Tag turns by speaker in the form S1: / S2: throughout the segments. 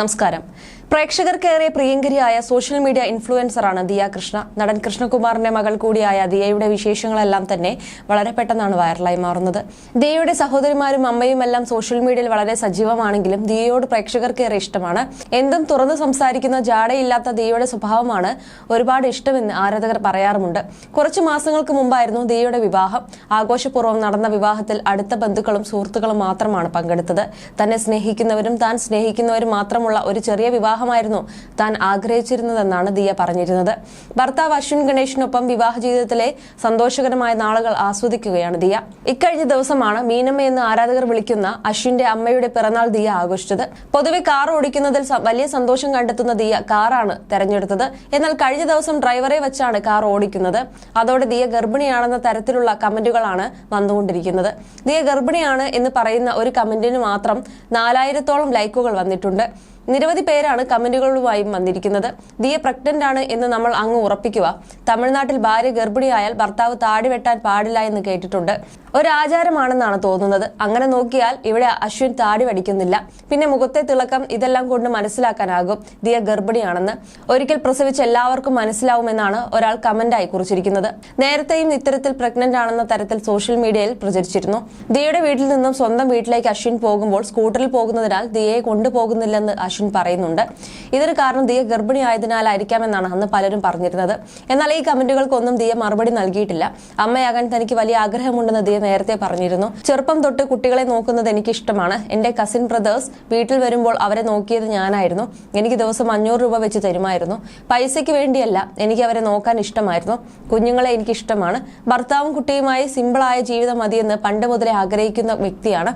S1: നമസ്കാരം. പ്രേക്ഷകർക്കേറെ പ്രിയങ്കരിയായ സോഷ്യൽ മീഡിയ ഇൻഫ്ലുവൻസറാണ് ദിയ കൃഷ്ണ. നടൻ കൃഷ്ണകുമാറിന്റെ മകൾ കൂടിയായ ദിയയുടെ വിശേഷങ്ങളെല്ലാം തന്നെ വളരെ പെട്ടെന്നാണ് വൈറലായി മാറുന്നത്. ദിയയുടെ സഹോദരിമാരും അമ്മയും എല്ലാം സോഷ്യൽ മീഡിയയിൽ വളരെ സജീവമാണെങ്കിലും ദിയയോട് പ്രേക്ഷകർക്കേറെ ഇഷ്ടമാണ്. എന്തും തുറന്നു സംസാരിക്കുന്ന ജാടയില്ലാത്ത ദിയയുടെ സ്വഭാവമാണ് ഒരുപാട് ഇഷ്ടമെന്ന് ആരാധകർ പറയാറുമുണ്ട്. കുറച്ചു മാസങ്ങൾക്ക് മുമ്പായിരുന്നു ദിയയുടെ വിവാഹം. ആഘോഷപൂർവം നടന്ന വിവാഹത്തിൽ അടുത്ത ബന്ധുക്കളും സുഹൃത്തുക്കളും മാത്രമാണ് പങ്കെടുത്തത്. തന്നെ സ്നേഹിക്കുന്നവരും താൻ സ്നേഹിക്കുന്നവരും മാത്രമുള്ള ഒരു ചെറിയ വിവാഹമായിരുന്നു. താൻ ആഗ്രഹിച്ചിരുന്നതെന്നാണ് ദിയ പറഞ്ഞിരുന്നത്. ഭർത്താവ് അശ്വിൻ ഗണേഷിനൊപ്പം വിവാഹ ജീവിതത്തിലെ സന്തോഷകരമായ നാളുകൾ ആസ്വദിക്കുകയാണ് ദിയ. ഇക്കഴിഞ്ഞ ദിവസമാണ് മീനമ്മ എന്ന് ആരാധകർ വിളിക്കുന്ന അശ്വിന്റെ അമ്മയുടെ പിറന്നാൾ ദിയ ആഘോഷിച്ചത്. പൊതുവെ കാർ ഓടിക്കുന്നതിൽ വലിയ സന്തോഷം കണ്ടെത്തുന്ന ദിയ കാറാണ് തെരഞ്ഞെടുത്തത്. എന്നാൽ കഴിഞ്ഞ ദിവസം ഡ്രൈവറെ വെച്ചാണ് കാർ ഓടിക്കുന്നത്. അതോടെ ദിയ ഗർഭിണിയാണെന്ന തരത്തിലുള്ള കമന്റുകളാണ് വന്നുകൊണ്ടിരിക്കുന്നത്. ദിയ ഗർഭിണിയാണ് എന്ന് പറയുന്ന ഒരു കമന്റിന് മാത്രം നാലായിരത്തോളം ലൈക്കുകൾ വന്നിട്ടുണ്ട്. നിരവധി പേരാണ് കമന്റുകളുമായും വന്നിരിക്കുന്നത്. ദിയ പ്രഗ്നന്റ് ആണ് എന്ന് നമ്മൾ അങ്ങ് ഉറപ്പിക്കുക. തമിഴ്നാട്ടിൽ ഭാര്യ ഗർഭിണിയായാൽ ഭർത്താവ് താടി വെട്ടാൻ പാടില്ല എന്ന് കേട്ടിട്ടുണ്ട്. ഒരു ആചാരമാണെന്നാണ് തോന്നുന്നത്. അങ്ങനെ നോക്കിയാൽ ഇവിടെ അശ്വിൻ താടി വടിക്കുന്നില്ല. പിന്നെ മുഖത്തെ തിളക്കം ഇതെല്ലാം കൊണ്ട് മനസ്സിലാക്കാനാകും. ദിയ ഗർഭിണിയാണെന്ന് ഒരിക്കൽ പ്രസവിച്ച് എല്ലാവർക്കും മനസ്സിലാവുമെന്നാണ് ഒരാൾ കമന്റായി കുറിച്ചിരിക്കുന്നത്. നേരത്തെയും ഇത്തരത്തിൽ പ്രഗ്നന്റ് ആണെന്ന തരത്തിൽ സോഷ്യൽ മീഡിയയിൽ പ്രചരിച്ചിരുന്നു. ദിയയുടെ വീട്ടിൽ നിന്നും സ്വന്തം വീട്ടിലേക്ക് അശ്വിൻ പോകുമ്പോൾ സ്കൂട്ടറിൽ പോകുന്നതിനാൽ ദിയയെ കൊണ്ടുപോകുന്നില്ലെന്ന് അശ്വിൻ പറയുന്നുണ്ട്. ഇതിന് കാരണം ദിയ ഗർഭിണിയായതിനാലായിരിക്കാമെന്നാണ് അന്ന് പലരും പറഞ്ഞിരുന്നത്. എന്നാൽ ഈ കമന്റുകൾക്കൊന്നും ദിയ മറുപടി നൽകിയിട്ടില്ല. അമ്മയാകാൻ തനിക്ക് വലിയ ആഗ്രഹമുണ്ടെന്ന് ദിയ നേരത്തെ പറഞ്ഞിരുന്നു. ചെറുപ്പം തൊട്ട് കുട്ടികളെ നോക്കുന്നത് എനിക്ക് ഇഷ്ടമാണ് എന്റെ കസിൻ ബ്രദേഴ്സ് വീട്ടിൽ വരുമ്പോൾ അവരെ നോക്കിയത് ഞാനായിരുന്നു. എനിക്ക് ദിവസം അഞ്ഞൂറ് രൂപ വെച്ച് തരുമായിരുന്നു. പൈസയ്ക്ക് വേണ്ടിയല്ല എനിക്ക് അവരെ നോക്കാൻ ഇഷ്ടമായിരുന്നു. കുഞ്ഞുങ്ങളെ എനിക്ക് ഇഷ്ടമാണ് ഭർത്താവും കുട്ടിയുമായി സിമ്പിളായ ജീവിതം മതിയെന്ന് പണ്ട് മുതലേ ആഗ്രഹിക്കുന്ന വ്യക്തിയാണ്.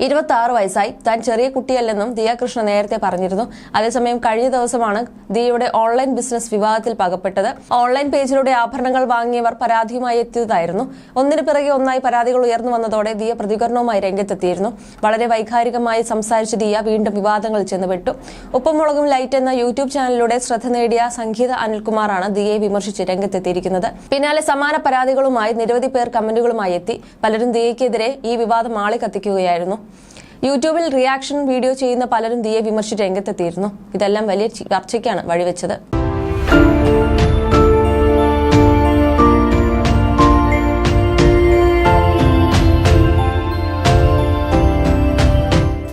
S1: ഇരുപത്തി ആറ് വയസ്സായി. താൻ ചെറിയ കുട്ടിയല്ലെന്നും ദിയ കൃഷ്ണ നേരത്തെ പറഞ്ഞിരുന്നു. അതേസമയം കഴിഞ്ഞ ദിവസമാണ് ദിയയുടെ ഓൺലൈൻ ബിസിനസ് വിവാദത്തിൽ പകപ്പെട്ടത്. ഓൺലൈൻ പേജിലൂടെ ആഭരണങ്ങൾ വാങ്ങിയവർ പരാതിയുമായി എത്തിയതായിരുന്നു. ഒന്നിനു പിറകെ ഒന്നായി പരാതികൾ ഉയർന്നു വന്നതോടെ ദിയ പ്രതികരണവുമായി രംഗത്തെത്തിയിരുന്നു. വളരെ വൈകാരികമായി സംസാരിച്ച ദിയ വീണ്ടും വിവാദങ്ങളിൽ ചെന്നുപെട്ടു. ഉപ്പുമുളകും ലൈറ്റ് എന്ന യൂട്യൂബ് ചാനലിലൂടെ ശ്രദ്ധ നേടിയ സംഗീത അനിൽകുമാറാണ് ദിയെ വിമർശിച്ച് രംഗത്തെത്തിയിരിക്കുന്നത്. പിന്നാലെ സമാന പരാതികളുമായി നിരവധി പേർ കമന്റുകളുമായി എത്തി. പലരും ദിയയ്ക്കെതിരെ ഈ വിവാദം ആളി കത്തിക്കുകയായിരുന്നു യൂട്യൂബിൽ റിയാക്ഷൻ വീഡിയോ ചെയ്യുന്ന പലരും ദിയെ വിമർശിച്ച് രംഗത്തെത്തിയിരുന്നു. ഇതെല്ലാം വലിയ ചർച്ചയ്ക്കാണ് വഴിവെച്ചത്.